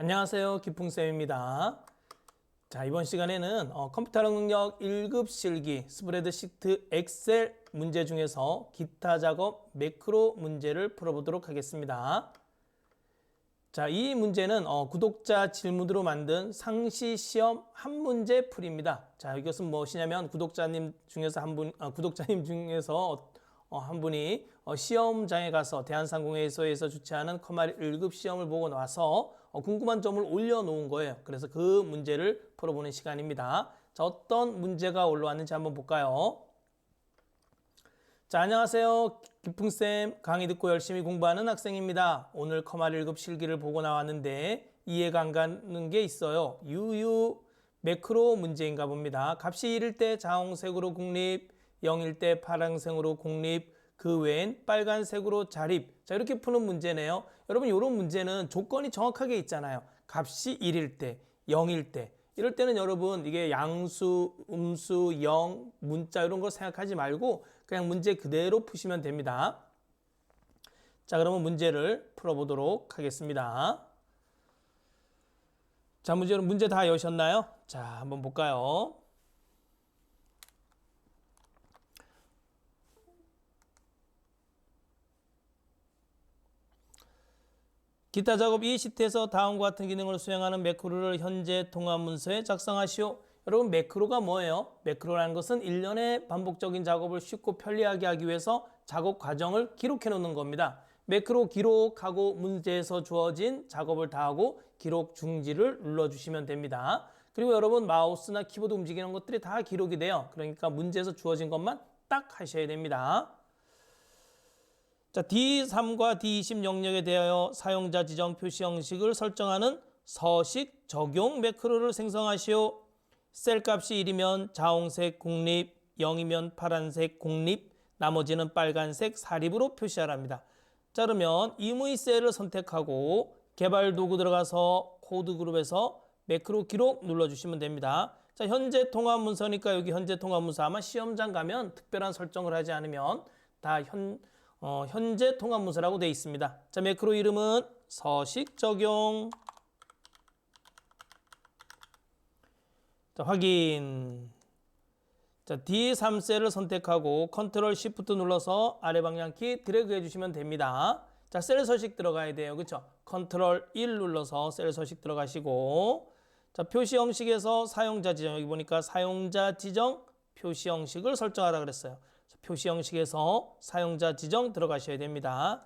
안녕하세요. 기풍쌤입니다. 자, 이번 시간에는 어, 컴퓨터력 능력 1급 실기 스프레드시트 엑셀 문제 중에서 기타 작업 매크로 문제를 풀어보도록 하겠습니다. 자, 이 문제는 어, 구독자 질문으로 만든 상시 시험 한 문제 풀입니다. 자, 이것은 무엇이냐면 구독자님 중에서 한 분, 아, 구독자님 중에서 어, 어, 한 분이 어, 시험장에 가서 대한상공회의소에서 주최하는 커마리 1급 시험을 보고 나서 어, 궁금한 점을 올려놓은 거예요. 그래서 그 문제를 풀어보는 시간입니다. 자, 어떤 문제가 올라왔는지 한번 볼까요? 자, 안녕하세요. 기풍쌤, 강의 듣고 열심히 공부하는 학생입니다. 오늘 커마리 1급 실기를 보고 나왔는데 이해가 안 가는 게 있어요. 유유 매크로 문제인가 봅니다. 값이 1일 때 자홍색으로 국립, 0일 때 파란색으로 공립, 그 외엔 빨간색으로 자립. 자, 이렇게 푸는 문제네요. 여러분, 이런 문제는 조건이 정확하게 있잖아요. 값이 1일 때, 0일 때. 이럴 때는 여러분, 이게 양수, 음수, 영, 문자 이런 거 생각하지 말고 그냥 문제 그대로 푸시면 됩니다. 자, 그러면 문제를 풀어보도록 하겠습니다. 자, 문제는 문제 다 여셨나요? 자, 한번 볼까요? 기타 작업 이 시트에서 다음과 같은 기능을 수행하는 매크로를 현재 통합 문서에 작성하시오. 여러분 매크로가 뭐예요? 매크로라는 것은 일련의 반복적인 작업을 쉽고 편리하게 하기 위해서 작업 과정을 기록해 놓는 겁니다. 매크로 기록하고 문제에서 주어진 작업을 다 하고 기록 중지를 눌러주시면 됩니다. 그리고 여러분 마우스나 키보드 움직이는 것들이 다 기록이 돼요. 그러니까 문제에서 주어진 것만 딱 하셔야 됩니다. 자, D3과 D20 영역에 대하여 사용자 지정 표시 형식을 설정하는 서식 적용 매크로를 생성하시오. 셀 값이 1이면 자홍색 공립, 0이면 파란색 공립, 나머지는 빨간색 사립으로 표시하랍니다. 자, 그러면 임의 셀을 선택하고 개발 도구 들어가서 코드 그룹에서 매크로 기록 눌러주시면 됩니다. 자, 현재 통합 문서니까 여기 현재 통합 문서 아마 시험장 가면 특별한 설정을 하지 않으면 다 현, 어, 현재 통합 문서라고 되어 있습니다. 자, 매크로 이름은 서식 적용. 자, 확인. 자, D3셀을 선택하고 컨트롤 시프트 눌러서 아래 방향키 드래그 해주시면 됩니다. 자, 셀 서식 들어가야 돼요. 그쵸? 컨트롤 1 눌러서 셀 서식 들어가시고 자, 표시 형식에서 사용자 지정 여기 보니까 사용자 지정 표시 형식을 설정하라 그랬어요. 자, 표시 형식에서 사용자 지정 들어가셔야 됩니다.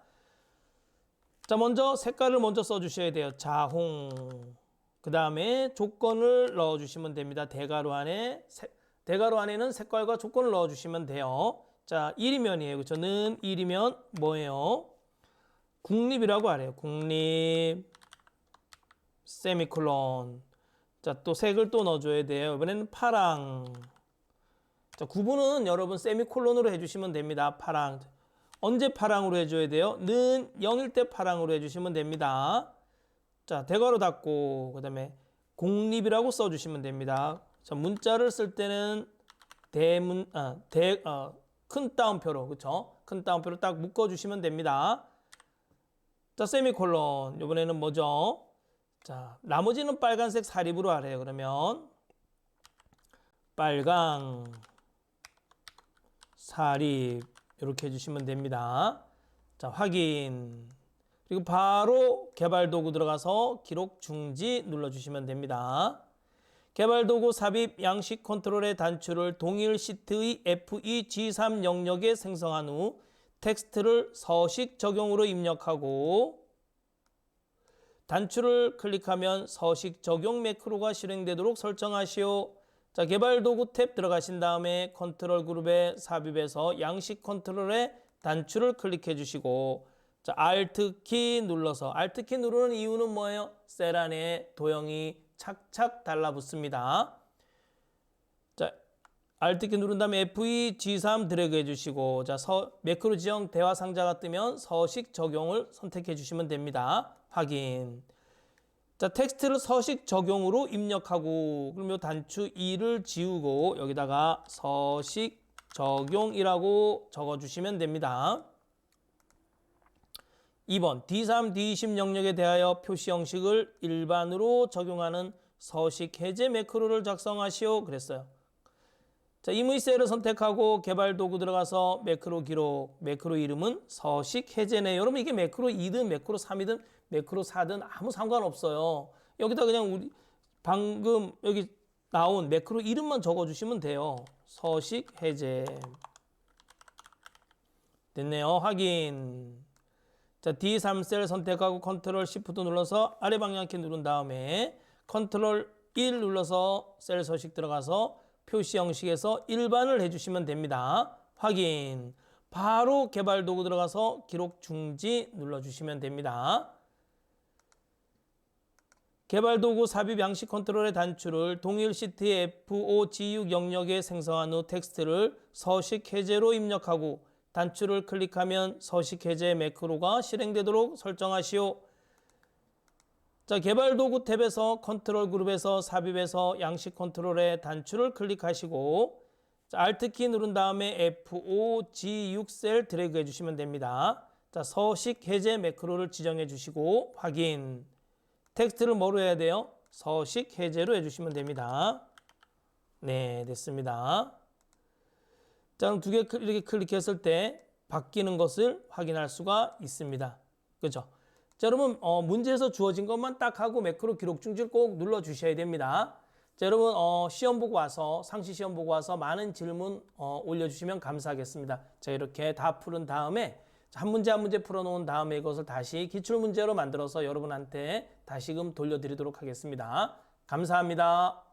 자, 먼저 색깔을 먼저 써주셔야 돼요. 자홍. 그 다음에 조건을 넣어주시면 됩니다. 대괄호 안에 세, 대괄호 안에는 색깔과 조건을 넣어주시면 돼요. 자, 1이면이에요. 그쵸? 는 1이면 뭐예요? 국립이라고 하래요. 국립 세미콜론. 자, 또 색을 또 넣어줘야 돼요. 이번에는 파랑. 자, 구분은 여러분 세미콜론으로 해주시면 됩니다. 파랑. 언제 파랑으로 해줘야 돼요? 는 0일 때 파랑으로 해주시면 됩니다. 자, 대괄호 닫고, 그 다음에 공립이라고 써주시면 됩니다. 자, 문자를 쓸 때는 대문, 아, 대, 어, 큰 따옴표로, 그쵸? 큰 따옴표로 딱 묶어주시면 됩니다. 자, 세미콜론. 이번에는 뭐죠? 자, 나머지는 빨간색 사립으로 하래요. 그러면, 빨강, 사립, 이렇게 해주시면 됩니다. 자, 확인. 그리고 바로 개발 도구 들어가서 기록 중지 눌러주시면 됩니다. 개발 도구 삽입 양식 컨트롤의 단추를 동일 시트의 F2 G3 영역에 생성한 후 텍스트를 서식 적용으로 입력하고 단추를 클릭하면 서식 적용 매크로가 실행되도록 설정하시오. 자, 개발 도구 탭 들어가신 다음에 컨트롤 그룹에 삽입해서 양식 컨트롤에 단추를 클릭해 주시고 자, Alt 키 눌러서 Alt 키 누르는 이유는 뭐예요? 셀 안에 도형이 착착 달라붙습니다. 자, Alt 키 누른 다음에 F2 G3 드래그 해 주시고 자, 서, 매크로 지형 대화 상자가 뜨면 서식 적용을 선택해 주시면 됩니다. 확인. 자, 텍스트를 서식 적용으로 입력하고 요 단추 2를 지우고 여기다가 서식 적용이라고 적어 주시면 됩니다. 2번 D3, D20 영역에 대하여 표시 형식을 일반으로 적용하는 서식 해제 매크로를 작성하시오 그랬어요. 자, 이무이셀을 선택하고 개발 도구 들어가서 매크로 기록, 매크로 이름은 서식 해제네. 여러분 이게 매크로 2든 매크로 3이든 매크로 4든 아무 상관없어요. 여기다 그냥 우리 방금 여기 나온 매크로 이름만 적어 주시면 돼요. 서식 해제. 됐네요. 확인. 자, D3셀 선택하고 컨트롤 Shift 눌러서 아래 방향키 누른 다음에 컨트롤 1 눌러서 셀 서식 들어가서 표시 형식에서 일반을 해주시면 됩니다. 확인. 바로 개발 도구 들어가서 기록 중지 눌러주시면 됩니다. 개발 도구 삽입 양식 컨트롤의 단추를 동일 시트의 F5G6 영역에 생성한 후 텍스트를 서식 해제로 입력하고 단추를 클릭하면 서식 해제 매크로가 실행되도록 설정하시오. 자, 개발 도구 탭에서 컨트롤 그룹에서 삽입에서 양식 컨트롤의 단추를 클릭하시고 자, Alt 키 누른 다음에 F5 G6 셀 드래그 해 주시면 됩니다. 자, 서식 해제 매크로를 지정해 주시고 확인. 텍스트를 뭐로 해야 돼요? 서식 해제로 해 주시면 됩니다. 네, 됐습니다. 자, 그럼 두 개 이렇게 클릭했을 때 바뀌는 것을 확인할 수가 있습니다. 그죠? 자, 여러분 어, 문제에서 주어진 것만 딱 하고 매크로 기록 중지를 꼭 눌러 주셔야 됩니다. 자, 여러분 어, 시험 보고 와서 상시 시험 보고 와서 많은 질문 어, 올려주시면 감사하겠습니다. 자, 이렇게 다 풀은 다음에 자, 한 문제 한 문제 풀어놓은 다음에 이것을 다시 기출 문제로 만들어서 여러분한테 다시금 돌려드리도록 하겠습니다. 감사합니다.